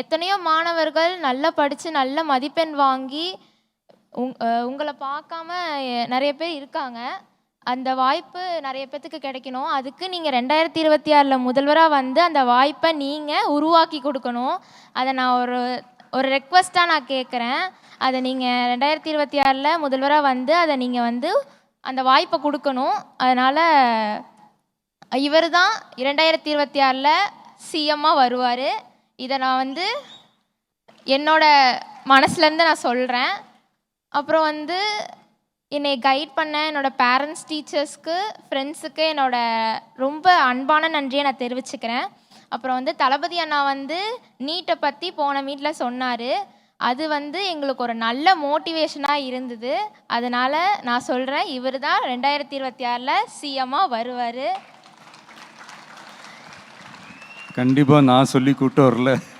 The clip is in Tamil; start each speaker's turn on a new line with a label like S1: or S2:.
S1: எத்தனையோ மாணவர்கள் நல்லா படித்து நல்ல மதிப்பெண் வாங்கி உங் உங்களை பார்க்காம நிறைய பேர் இருக்காங்க. அந்த வாய்ப்பு நிறைய பேர்த்துக்கு கிடைக்கணும். அதுக்கு நீங்கள் ரெண்டாயிரத்தி இருபத்தி ஆறில் முதல்வராக வந்து அந்த வாய்ப்பை நீங்கள் உருவாக்கி கொடுக்கணும். அதை நான் ஒரு ஒரு ரெக்வஸ்ட்டாக நான் கேட்குறேன். அதை நீங்கள் ரெண்டாயிரத்தி இருபத்தி ஆறில் முதல்வராக வந்து அதை நீங்கள் வந்து அந்த வாய்ப்பை கொடுக்கணும். அதனால் இவர் தான் இரண்டாயிரத்தி இருபத்தி ஆறில் சிஎம்மாக வருவார். இதை நான் வந்து என்னோட மனசுலேருந்து நான் சொல்கிறேன். அப்புறம் வந்து என்னை கைட் பண்ண என்னோட பேரண்ட்ஸ் டீச்சர்ஸ்க்கு ஃப்ரெண்ட்ஸுக்கு என்னோட ரொம்ப அன்பான நன்றியை நான் தெரிவிச்சுக்கிறேன். அப்புறம் வந்து தளபதி அண்ணா வந்து நீட்டை பற்றி போன மீட்டில் சொன்னார். அது வந்து எங்களுக்கு ஒரு நல்ல மோட்டிவேஷனாக இருந்தது. அதனால் நான் சொல்கிறேன் இவர் தான் ரெண்டாயிரத்தி இருபத்தி ஆறில் சிஎம்மாக வருவார்.
S2: கண்டிப்பாக நான் சொல்லி கூப்பிட்டு வரல.